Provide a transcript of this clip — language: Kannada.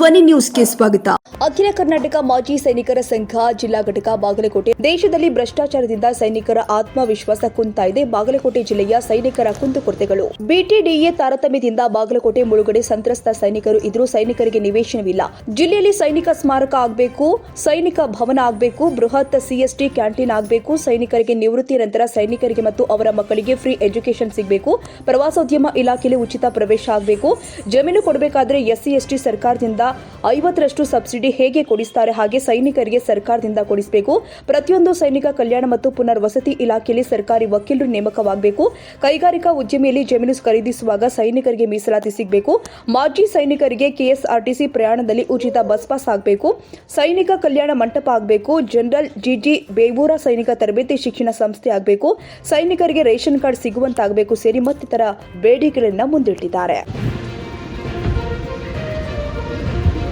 ಧ್ವನಿ ನ್ಯೂಸ್ಗೆ ಸ್ವಾಗತ. ಅಖಿಲ ಕರ್ನಾಟಕ ಮಾಜಿ ಸೈನಿಕರ ಸಂಘ, ಜಿಲ್ಲಾ ಘಟಕ ಬಾಗಲಕೋಟೆ. ದೇಶದಲ್ಲಿ ಭ್ರಷ್ಟಾಚಾರದಿಂದ ಸೈನಿಕರ ಆತ್ಮವಿಶ್ವಾಸ ಕುಂತಾ ಇದೆ. ಬಾಗಲಕೋಟೆ ಜಿಲ್ಲೆಯ ಸೈನಿಕರ ಕುಂದುಕೊರತೆಗಳು. ಬಿಟಿಡಿಎ ತಾರತಮ್ಯದಿಂದ ಬಾಗಲಕೋಟೆ ಮುಳುಗಡೆ ಸಂತ್ರಸ್ತ ಸೈನಿಕರು ಇದ್ರೂ ಸೈನಿಕರಿಗೆ ನಿವೇಶನವಿಲ್ಲ. ಜಿಲ್ಲೆಯಲ್ಲಿ ಸೈನಿಕ ಸ್ಮಾರಕ ಆಗಬೇಕು, ಸೈನಿಕ ಭವನ ಆಗಬೇಕು, ಬೃಹತ್ ಸಿಎಸ್ಟಿ ಕ್ಯಾಂಟೀನ್ ಆಗಬೇಕು, ಸೈನಿಕರಿಗೆ ನಿವೃತ್ತಿ ನಂತರ ಸೈನಿಕರಿಗೆ ಮತ್ತು ಅವರ ಮಕ್ಕಳಿಗೆ ಫ್ರೀ ಎಜುಕೇಶನ್ ಸಿಗಬೇಕು, ಪ್ರವಾಸೋದ್ಯಮ ಇಲಾಖೆಯಲ್ಲಿ ಉಚಿತ ಪ್ರವೇಶ ಆಗಬೇಕು. ಜಮೀನು ಕೊಡಬೇಕಾದ್ರೆ ಎಸ್ಸಿ ಎಸ್ಟಿ ಸರ್ಕಾರದಿಂದ ಐವತ್ತರಷ್ಟು ಸಬ್ಸಿಡಿ ಹೇಗೆ ಕೊಡಿಸ್ತಾರೆ ಹಾಗೆ ಸೈನಿಕರಿಗೆ ಸರ್ಕಾರದಿಂದ ಕೊಡಿಸಬೇಕು. ಪ್ರತಿಯೊಂದು ಸೈನಿಕ ಕಲ್ಯಾಣ ಮತ್ತು ಪುನರ್ವಸತಿ ಇಲಾಖೆಯಲ್ಲಿ ಸರ್ಕಾರಿ ವಕೀಲರು ನೇಮಕವಾಗಬೇಕು. ಕೈಗಾರಿಕಾ ಉದ್ಯಮಿಯಲ್ಲಿ ಜಮೀನು ಖರೀದಿಸುವಾಗ ಸೈನಿಕರಿಗೆ ಮೀಸಲಾತಿ ಸಿಗಬೇಕು. ಮಾಜಿ ಸೈನಿಕರಿಗೆ ಕೆಎಸ್ಆರ್ಟಿಸಿ ಪ್ರಯಾಣದಲ್ಲಿ ಉಚಿತ ಬಸ್ ಪಾಸ್ ಆಗಬೇಕು. ಸೈನಿಕ ಕಲ್ಯಾಣ ಮಂಟಪ ಆಗಬೇಕು. ಜನರಲ್ ಜಿಜಿ ಬೇವೂರ ಸೈನಿಕ ತರಬೇತಿ ಶಿಕ್ಷಣ ಸಂಸ್ಥೆ ಆಗಬೇಕು. ಸೈನಿಕರಿಗೆ ರೇಷನ್ ಕಾರ್ಡ್ ಸಿಗುವಂತಾಗಬೇಕು ಸೇರಿ ಮತ್ತಿತರ ಬೇಡಿಕೆಗಳನ್ನು ಮುಂದಿಟ್ಟಿದ್ದಾರೆ.